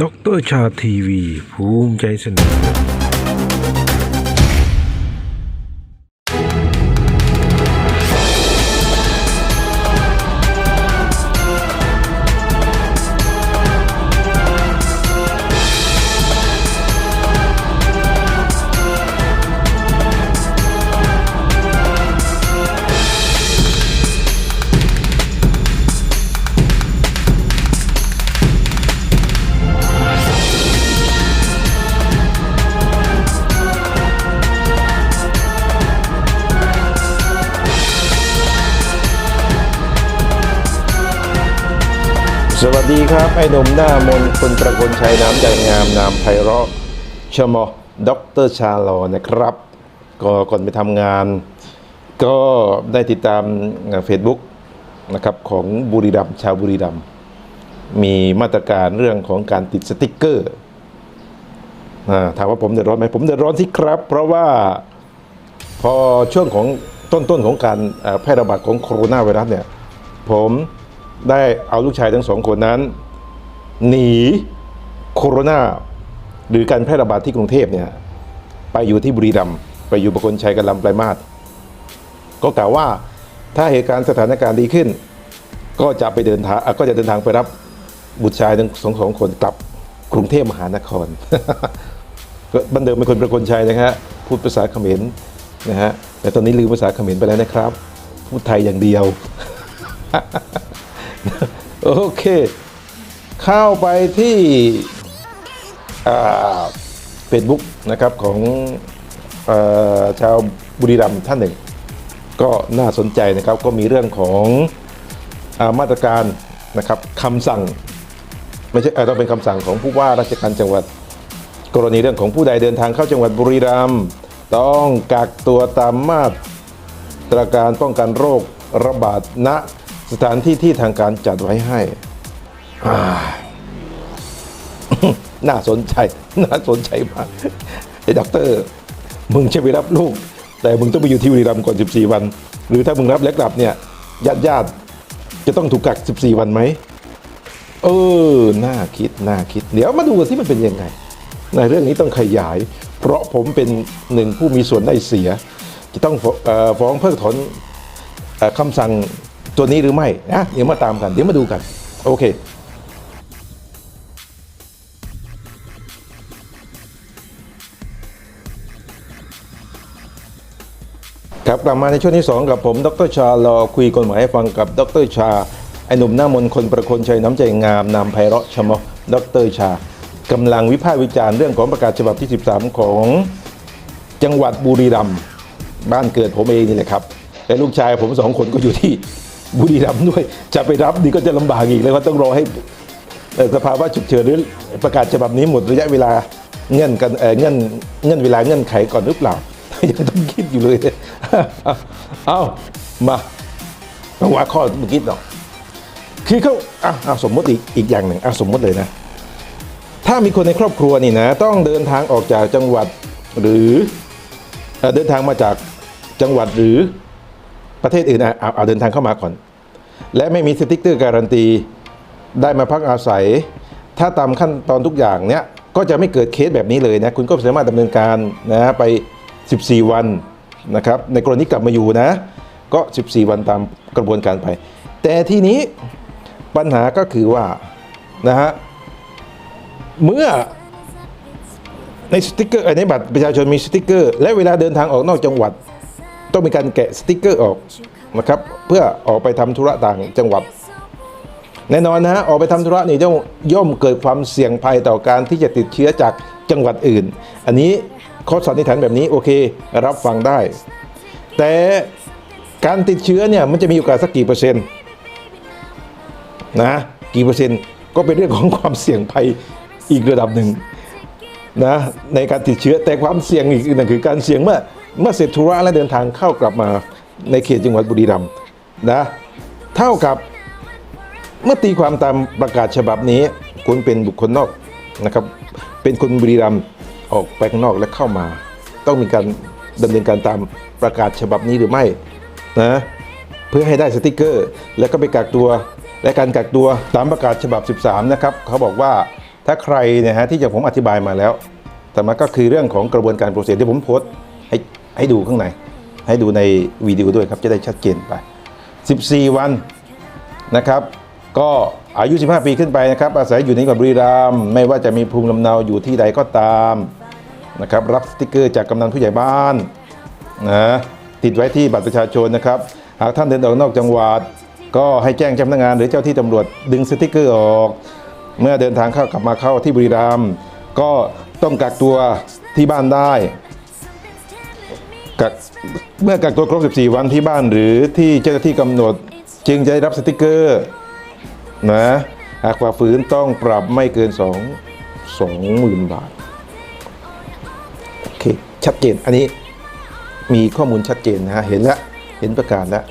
ด็อกเตอร์ชาทีวี ภูมิใจเสนอ ดีครับ ไอ้นมหน้ามนต์คนประกลชัยน้ำใจงามนามไพเราะชมอด็อกเตอร์ชาลอนะครับ ก็ก่อนไปทำงาน ก็ได้ติดตามเฟซบุ๊กนะครับของบุรีรัมชาวบุรีรัมมีมาตรการเรื่องของการติดสติกเกอร์ถามว่าผมเดือดร้อนไหมผมเดือดร้อนที่ครับ เพราะว่าพอช่วงของต้นๆของการแพร่ระบาดของโคโรนาไวรัสเนี่ยผม ได้เอาลูกชายทั้งสองคนนั้น หนีโคโรนาหรือการแพร่ระบาดที่กรุงเทพเนี่ยไปอยู่ที่บุรีรัมย์ไปอยู่ประคนชัยกับลำปลายมาศก็กล่าวว่าถ้าเหตุการณ์สถานการณ์ดีขึ้น ก็จะไปเดินทางก็จะเดินทางไปรับบุตรชายทั้งสองสองคนกลับกรุงเทพมหานครก็บันเดิมเป็นคนประคนชัยนะฮะพูดภาษาเขมรนะฮะแต่ตอนนี้ลืมภาษาเขมรไปแล้วนะครับ พูดไทยอย่างเดียว โอเค เข้าไปที่เฟซบุ๊กนะครับของอชาวบุรีรัมย์ท่านหนึ่ง ก็น่าสนใจนะครับก็มีเรื่องของอามาตรการนะครับคำสั่งไม่ใช่ต้องเป็นคำสั่งของผู้ว่าราชการจังหวัด กรณีเรื่องของผู้ใดเดินทางเข้าจังหวัดบุรีรัมย์ต้องกักตัวตามมาตรการป้องกันโรคระบาดณ สถานที่ที่ทางการจัดไว้ให้ น่าสนใจ น่าสนใจมากไอ้ด็อกเตอร์ มึงจะไปรับลูก แต่มึงต้องไปอยู่ที่บุรีรัมย์ก่อน 14 วัน หรือถ้ามึงรับแล้วกลับเนี่ยญาติญาติๆจะต้องถูกกัก 14 วันไหม เออ น่าคิด น่าคิด เดี๋ยวมาดูกันที่มันเป็นยังไง ในเรื่องนี้ต้องขยาย เพราะผมเป็นหนึ่งผู้มีส่วนได้เสีย จะต้องฟ้องเอ่อฟ้องเพิกถอนคำสั่ง ตัวนี้หรือไม่นะเดี๋ยวมาตามกันเดี๋ยวมาดูกัน โอเคครับกลับมาในช่วงที่ 2 กับผม ดรชารอคุยกฎหมายให้ฟังกับ ดรชา ไอหนุ่มหน้ามนคนประคนชัยน้ำใจงามนามไพเราะชมดรชากำลังวิพากษ์วิจารณ์เรื่องของประกาศฉบับที่ 13 ของจังหวัดบุรีรัมย์บ้านเกิดผมเองนี่แหละครับและลูกชายผมสองคนก็อยู่ที่ บุรีรัมย์ด้วย จะไปรับนี่ก็จะลำบากอีกเลยว่าต้องรอให้สภาวะฉุกเฉินหรือประกาศฉบับนี้หมดระยะเวลาเงื่อนกันเอ่อเงื่อนเงื่อนเวลาเงื่อนไขก่อนหรือเปล่ายังต้องคิดอยู่เลย เอามามาว่าข้อเมื่อกี้หน่อยคือเขาอะเอาสมมติอีกอีกอย่างหนึ่งอะสมมติเลยนะ ถ้ามีคนในครอบครัวนี่นะ ต้องเดินทางออกจากจังหวัดหรือเดินทางมาจากจังหวัดหรือ ประเทศอื่นเอาเอาเดินทางเข้ามาก่อน และไม่มีสติ๊กเกอร์การันตี ได้มาพักอาศัย ถ้าตามขั้นตอนทุกอย่างเนี้ยก็จะไม่เกิดเคสแบบนี้เลยนะคุณก็สามารถดำเนินการนะไป 14 วันนะครับในกรณีกลับมาอยู่นะ ก็ 14 วันตามกระบวนการไป แต่ทีนี้ปัญหาก็คือว่านะฮะเมื่อในสติกเกอร์ในบัตรประชาชนมีสติกเกอร์ และเวลาเดินทางออกนอกจังหวัด ต้องมีการแกะสติกเกอร์ออกนะครับเพื่อออกไปทำธุระต่างจังหวัด แน่นอนนะฮะออกไปทำธุระนี่ย่อมย่อมเกิดความเสี่ยงภัยต่อการที่จะติดเชื้อจากจังหวัดอื่น อันนี้ข้อสันนิษฐานแบบนี้โอเครับฟังได้ แต่การติดเชื้อเนี่ยมันจะมีโอกาสสักกี่เปอร์เซ็นต์นะกี่เปอร์เซ็นต์ก็เป็นเรื่องของความเสี่ยงภัยอีกระดับหนึ่งนะในการติดเชื้อแต่ความเสี่ยงอีกหนึ่งคือการเสี่ยงเมื่อ เมื่อเสร็จธุระและเดินทางเข้ากลับมาในเขตจังหวัดบุรีรัมย์นะเท่ากับเมื่อตีความตามประกาศฉบับนี้ คุณเป็นบุคคลนอกนะครับ เป็นคนบุรีรัมย์ออกไปข้างนอกและเข้ามา ต้องมีการดำเนินการตามประกาศฉบับนี้หรือไม่นะเพื่อให้ได้สติกเกอร์ แล้วก็ไปกักตัว และการกักตัวตามประกาศฉบับ 13 นะครับ เขาบอกว่าถ้าใครเนี่ยฮะที่จะผมอธิบายมาแล้ว แต่มันก็คือเรื่องของกระบวนการโปรเซสที่ผมโพสต์ให้ ให้ดูข้างใน ให้ดูในวิดีโอด้วยครับ จะได้ชัดเจนไป 14 วันนะครับ ก็อายุ 15 ปีขึ้นไปนะครับ อาศัยอยู่ในจังหวัดบุรีรัมย์ไม่ว่าจะมีภูมิลำเนาอยู่ที่ใดก็ตามนะครับ รับสติกเกอร์จากกำนันผู้ใหญ่บ้านนะติดไว้ที่บัตรประชาชนนะครับ หากท่านเดินออกนอกจังหวัด ก็ให้แจ้งเจ้าพนักงานหรือเจ้าที่ตำรวจดึงสติกเกอร์ออก เมื่อเดินทางเข้ากลับมาเข้าที่บุรีรัมย์ก็ต้องกักตัวที่บ้านได้ กักเมื่อกักตัวครบ 14 วันที่บ้านหรือที่เจ้าหน้าที่กำหนด จึงจะได้รับสติกเกอร์นะหากฝ่าฝืนต้องปรับไม่เกิน 2 20,000 บาท โอเค ชัดเจนอันนี้มีข้อมูลชัดเจนนะฮะ เห็นแล้ว เห็นประกาศแล้ว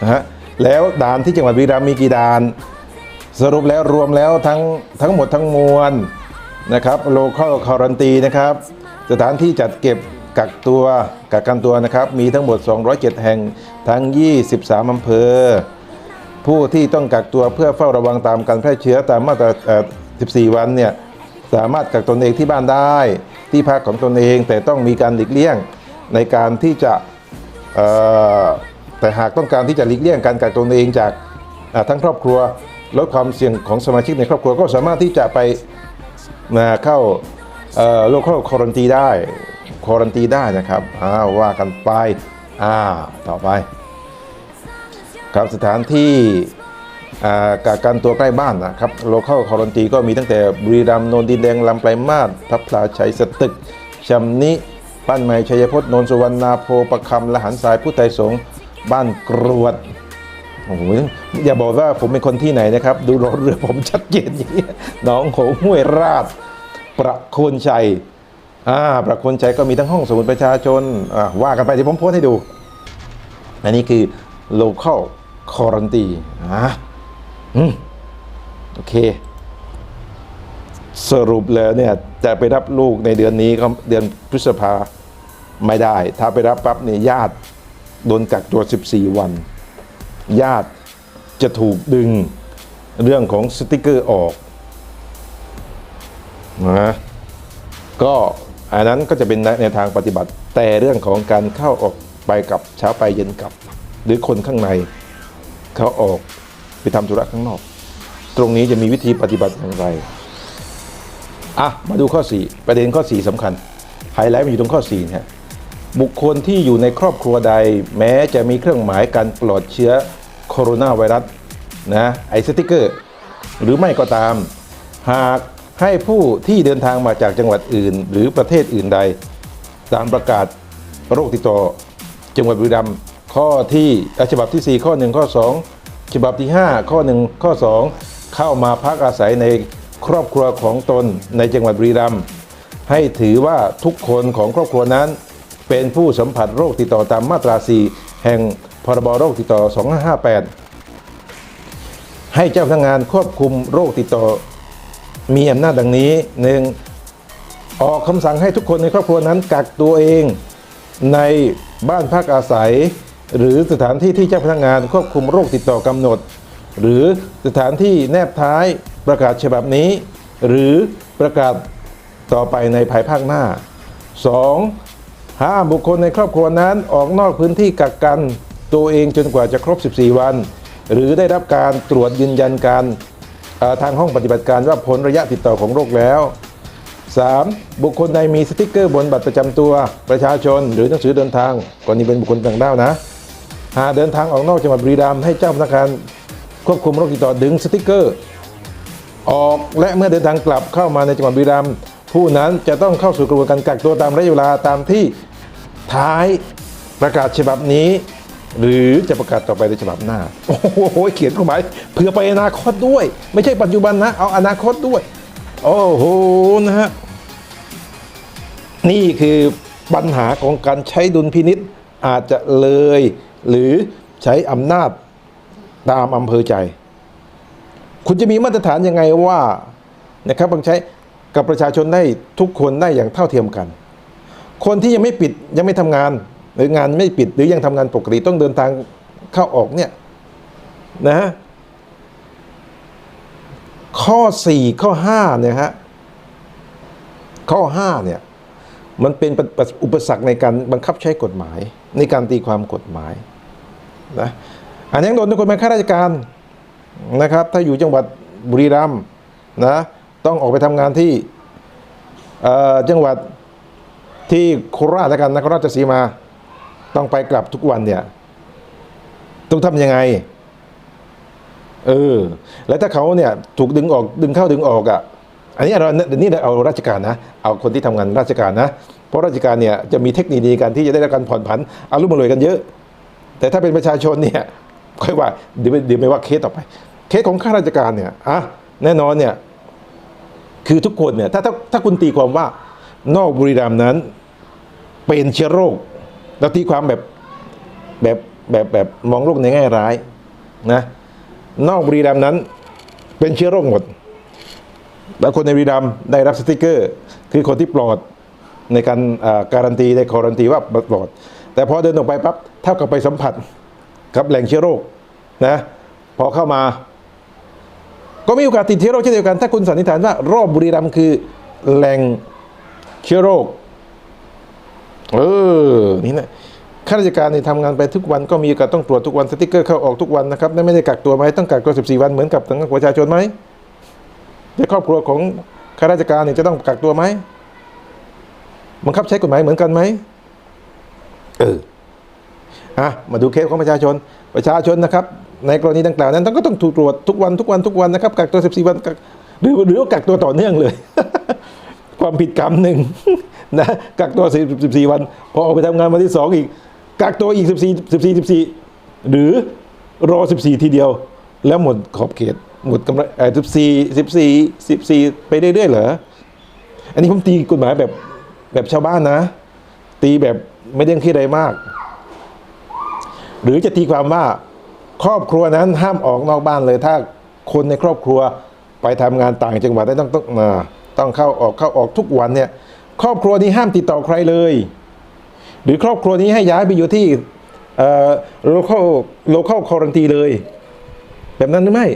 นะฮะ แล้วด่านที่จังหวัดบุรีรัมย์มีกี่ด่าน สรุปแล้วรวมแล้วทั้งทั้งหมดทั้งมวลนะครับโลเคอลคารันตีนะครับ สถานที่จัดเก็บ กักตัวกักกันตัวนะครับมีทั้งหมด 207 แห่งทั้ง 23อำเภอ ผู้ที่ต้องกักตัวเพื่อเฝ้าระวังตามการแพร่เชื้อตามมาตราเอ่14 วันเนี่ยสามารถกักตนเองที่บ้านได้ ที่พักของตนเองแต่ต้องมีการหลีกเลี่ยงในการที่จะแต่หากต้องการที่จะหลีกเลี่ยงการกักตนเองจากทั้งครอบครัวลดความเสี่ยงของสมาชิกในครอบครัวก็สามารถที่จะไปมาเข้า โลคอลคอรันตีได้คอรันตีได้นะครับอ้าวว่ากันไปอ่าต่อไป ครับสถานที่อ่ากักกันตัวใกล้บ้านนะครับโลเคอลคอรันตีก็มีตั้งแต่บุรีรัมย์โนนดินแดงลำปลายมาศพับพลาชัยสตึกชำนิบ้านใหม่ชัยพจน์นนสุวรรณาโพประคำละหันทรายพุทธไทยสงบ้านกรวดโอ้โหอย่าบอกว่าผมเป็นคนที่ไหนนะครับ ดูรถเรือผมชัดเจนอย่างนี้น้องโขงห้วยราช ประโคนชัยอ่าประโคนชัยก็มีทั้งห้องสมุดประชาชนอ่าว่ากันไปเดี๋ยวผมโพสให้ดู อันนี้คือ local quarantine อะอืมโอเค สรุปแล้วเนี่ยจะไปรับลูกในเดือนนี้ก็เดือนพฤษภาไม่ได้ ถ้าไปรับปั๊บเนี่ยญาติโดนกักตัว 14 วัน ญาติจะถูกดึงเรื่องของสติกเกอร์ออก นะก็อันนั้นก็จะเป็นในทางปฏิบัติ แต่เรื่องของการเข้าออกไปกับเช้าไปเย็นกลับ หรือคนข้างในเขาออกไปทำธุระข้างนอก ตรงนี้จะมีวิธีปฏิบัติอย่างไรอะมาดูข้อ 4 ประเด็นข้อ 4สำคัญไฮไลท์มันอยู่ตรงข้อ4เนี่ยบุคคลที่อยู่ในครอบครัวใด แม้จะมีเครื่องหมายการปลอดเชื้อโคโรนาไวรัสนะไอสติกเกอร์ หรือไม่ก็ตาม หาก ให้ผู้ที่เดินทางมาจากจังหวัดอื่น หรือประเทศอื่นใด ตามประกาศโรคติดต่อ จังหวัดบุรีรัมย์ข้อที่อะฉบับที่ 4 ข้อ 1 ข้อ 2 ฉบับที่ 5 ข้อ 1 ข้อ 2 เข้ามาพักอาศัยในครอบครัวของตนในจังหวัดบุรีรัมย์ให้ถือว่าทุกคนของครอบครัวนั้น เป็นผู้สัมผัสโรคติดต่อตามมาตรา 4 แห่งพรบโรคติดต่อ 2558 ให้เจ้าพนักงานควบคุมโรคติดต่อ มีอำนาจดังนี้หนึ่งออกคำสั่งให้ทุกคนในครอบครัวนั้นกักตัวเองในบ้านพักอาศัย หรือสถานที่ที่เจ้าพนักงานควบคุมโรคติดต่อกำหนด หรือสถานที่แนบท้ายประกาศฉบับนี้ หรือประกาศต่อไปในภายภาคหน้า 2. ห้ามบุคคลในครอบครัวนั้นออกนอกพื้นที่กักกันตัวเองจนกว่าจะครบ 14 วัน หรือได้รับการตรวจยืนยันการ ทางห้องปฏิบัติการว่าพ้นระยะติดต่อของโรคแล้ว 3. บุคคลใดมีสติกเกอร์บนบัตรประจำตัวประชาชน หรือหนังสือเดินทางกรณีเป็นบุคคลต่างด้าวนะ หากเดินทางออกนอกจังหวัดบุรีรัมย์ให้เจ้าพนักงานควบคุมโรคติดต่อดึงสติกเกอร์ ออกและเมื่อเดินทางกลับเข้ามาในจังหวัดบุรีรัมย์ผู้นั้นจะต้องเข้าสู่กระบวนการกักตัวตามระยะเวลาตามที่ท้ายประกาศฉบับนี้ หรือจะประกาศต่อไปในฉบับหน้า โอ้โห เขียนกฎหมายเผื่อไปอนาคตด้วย ไม่ใช่ปัจจุบันนะ เอาอนาคตด้วย โอ้โห นะฮะ นี่คือปัญหาของการใช้ดุลพินิษอาจจะเลย หรือใช้อำนาจตามอำเภอใจ คุณจะมีมาตรฐานยังไงว่านะครับบังใช้กับประชาชนได้ทุกคนได้อย่างเท่าเทียมกัน คนที่ยังไม่ปิดยังไม่ทำงาน หรืองานไม่ปิดหรือยังทำงานปกติต้องเดินทางเข้าออกเนี่ยนะข้อ 4 ข้อ5เนี่ยฮะข้อ5เนี่ยมันเป็นอุปสรรคในการบังคับใช้กฎหมาย ในการตีความกฎหมายนะอันนี้โดนทุกคนเป็นข้าราชการนะครับ ถ้าอยู่จังหวัดบุรีรัมย์นะต้องออกไปทำงานที่จังหวัดที่โคราชแล้วกันนครราชสีมา ต้องไปกลับทุกวันเนี่ย ต้องทำยังไง เออ แล้วถ้าเขาเนี่ย ถูกดึงออกดึงเข้าดึงออกอะ่ะ อันนี้เราเดี๋ยวนี้เราเอาราชการนะ เอาคนที่ทำงานราชการนะ เพราะราชการเนี่ยจะมีเทคนิคในการที่จะได้รับการผ่อนผันอารุ่มอร่วยกันเยอะ แต่ถ้าเป็นประชาชนเนี่ยค่อยว่าเดี๋ยวเดี๋ยวไม่ว่าเคสต่อไป เคสของข้าราชการเนี่ยอะแน่นอนเนี่ย คือทุกคนเนี่ย ถ้าถ้าถ้าคุณตีความว่านอกบุรีรัมย์นั้น เป็นเชื้อโรค เราตีความแบบแบบแบบแบบมองโลกในแง่ร้ายนะนอกบุรีรัมนั้น เป็นเชื้อโรคหมดแล้วคนในบุรีรัมได้รับสติกเกอร์ คือคนที่ปลอดในการการันตีในคอรันตีว่าปลอด แต่พอเดินออกไปปั๊บเท่ากับไปสัมผัสกับแหล่งเชื้อโรคนะพอเข้ามา ก็มีโอกาสติดเชื้อโรคเช่นเดียวกัน ถ้าคุณสันนิษฐานว่ารอบบุรีรัมย์คือแหล่งเชื้อโรค เออนี่นะข้าราชการเนี่ยทำงานไปทุกวันก็มีโอกาสต้องตรวจทุกวันสติ๊กเกอร์เข้าออกทุกวันนะครับนั่นไม่ได้กักตัวไหมต้องกักตัว 14 วันเหมือนกับทางประชาชนไหมในครอบครัวของข้าราชการเนี่ยจะต้องกักตัวไหมบังคับใช้กฎหมายเหมือนกันไหมเอออะมาดูเคสของประชาชนประชาชนนะครับ ในกรณีดังกล่าวนั้นต้องก็ต้องถูกตรวจทุกวันทุกวันทุกวันนะครับกักตัว 14 วันกักหรือหรือว่ากักตัวต่อเนื่องเลย ความผิดกรรมหนึ่ง นะกักตัว14 วัน พอออกไปทำงานวันที่ 2 อีก กักตัวอีก 14 14 14 หรือรอ 14 ทีเดียว แล้วหมดขอบเขต หมดกำไรเอ่อ14 14 14 ไปเรื่อยๆเหรอ อันนี้ผมตีกฎหมายแบบแบบชาวบ้านนะ ตีแบบไม่ได้เครียดอะไรมาก หรือจะตีความว่าครอบครัวนั้นห้ามออกนอกบ้านเลย ถ้าคนในครอบครัวไปทำงานต่างจังหวัดได้ต้องต้องมาต้องเข้าออกเข้าออกทุกวันเนี่ย ครอบครัวนี้ห้ามติดต่อใครเลย หรือครอบครัวนี้ให้ย้ายไปอยู่ที่เอ่อ local local quarantine เลย แบบนั้นหรือไม่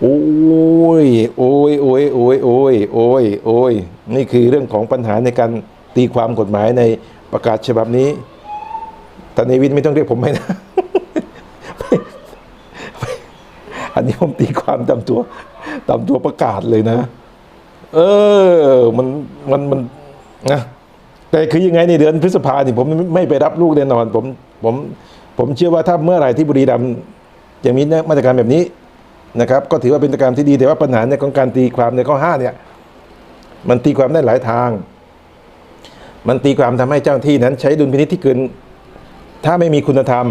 โอ้ยโอ้ยโอ้ยโอ้ยโอ้ยโอ้ยโอ้ยนี่คือเรื่องของปัญหาในการตีความกฎหมายในประกาศฉบับนี้ท่านเนวินไม่ต้องเรียกผมไหมนะอันนี้ผมตีความตามตัวตามตัวประกาศเลยนะ เออ มันมันมันนะแต่คือยังไงในเดือนพฤษภาเนี่ยผมไม่ไปรับลูกแน่นอน ผมผมผมเชื่อว่าถ้าเมื่อไหร่ที่บุรีรัมย์ยังมีมาตรการแบบนี้นะครับ ก็ถือว่าเป็นมาตรการที่ดีแต่ว่าปัญหาในของการตีความในข้อห้าเนี่ย มันตีความได้หลายทาง มันตีความทำให้เจ้าหน้าที่นั้น ใช้ดุลพินิจที่เกินถ้าไม่มีคุณธรรม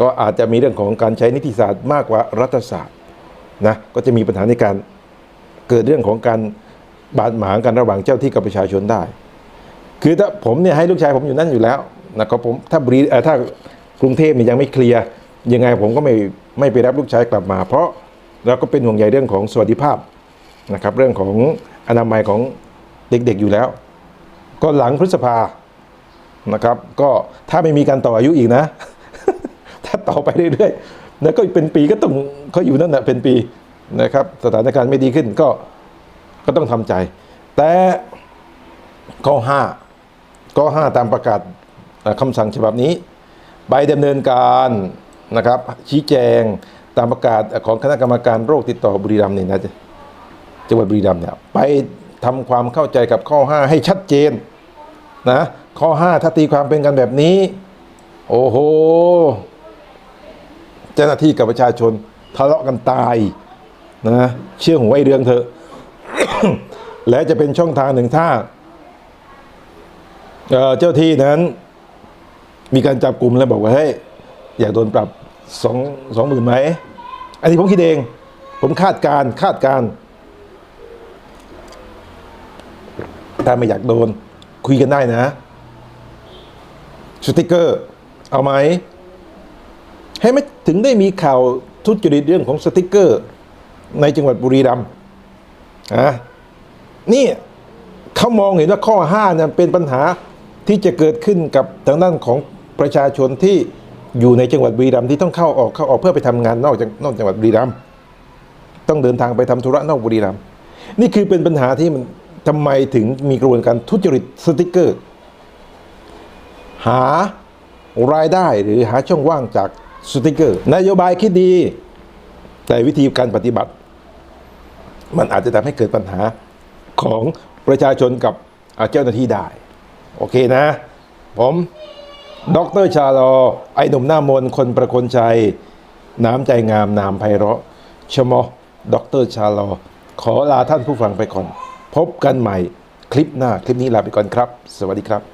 ก็อาจจะมีเรื่องของการใช้นิติศาสตร์มากกว่ารัฐศาสตร์นะก็จะมีปัญหาในการ เกิดเรื่องของการบาดหมางกันระหว่างเจ้าที่กับประชาชนได้ คือถ้าผมเนี่ยให้ลูกชายผมอยู่นั่นอยู่แล้วนะครับผมถ้าบรีเออถ้ากรุงเทพเนี่ยยังไม่เคลียร์ยังไงผมก็ไม่ไม่ไปรับลูกชายกลับมา เพราะเราก็เป็นห่วงใยเรื่องของสวัสดิภาพนะครับ เรื่องของอนามัยของเด็กๆอยู่แล้ว ก็หลังพฤษภานะครับ ก็ถ้าไม่มีการต่ออายุอีกนะ ถ้าต่อไปเรื่อยๆแล้วก็เป็นปีก็ต้องเขาอยู่นั่นแหะเป็นปี นะครับสถานการณ์ไม่ดีขึ้นก็ก็ต้องทำใจ แต่ข้อห้าข้อห้าตามประกาศเอ่อคำสั่งฉบับนี้ ไปดำเนินการนะครับ ชี้แจงตามประกาศของคณะกรรมการโรคติดต่อบุรีรัมย์นี่นะจังหวัดบุรีรัมย์เนี่ยไปทำความเข้าใจกับข้อ 5 ให้ชัดเจนนะข้อ 5 ถ้าตีความเป็นกันแบบนี้ โอ้โห เจ้าหน้าที่กับประชาชนทะเลาะกันตาย นะเชื่อหัวไอเรื่องเถอะ และจะเป็นช่องทางหนึ่งถ้าเจ้าที่นั้น มีการจับกลุ่มแล้วบอกว่าเฮ้ยอยากโดนปรับสองสองหมื่นไหม อันนี้ผมคิดเอง ผมคาดการคาดการ ถ้าไม่อยากโดน คุยกันได้นะ สติกเกอร์ เอาไหม ให้ไม่ถึงได้มีข่าวทุจริตเรื่องของสติกเกอร์ ในจังหวัดบุรีรัมย์อะนี่เขามองเห็นว่าข้อ5เนี่ยเป็นปัญหาที่จะเกิดขึ้นกับทางด้านของประชาชนที่อยู่ในจังหวัดบุรีรัมย์ที่ต้องเข้าออกเข้าออกเพื่อไปทำงานนอกจากนอกจังหวัดบุรีรัมย์ต้องเดินทางไปทำธุระนอกบุรีรัมย์นี่คือเป็นปัญหาที่มันทำไมถึงมีกระบวนการทุจริตสติกเกอร์ หารายได้หรือหาช่องว่างจากสติกเกอร์ นโยบายคิดดี แต่วิธีการปฏิบัติ มันอาจจะทำให้เกิดปัญหาของประชาชนกับเจ้าหน้าที่ได้ โอเคนะ ผมดรชาลอ ไอหนุ่มหน้ามน คนประคนชัย น้ำใจงามนามไพเราะ ชมอดรชาลอ ขอลาท่านผู้ฟังไปก่อน พบกันใหม่คลิปหน้า คลิปนี้ลาไปก่อนครับ สวัสดีครับ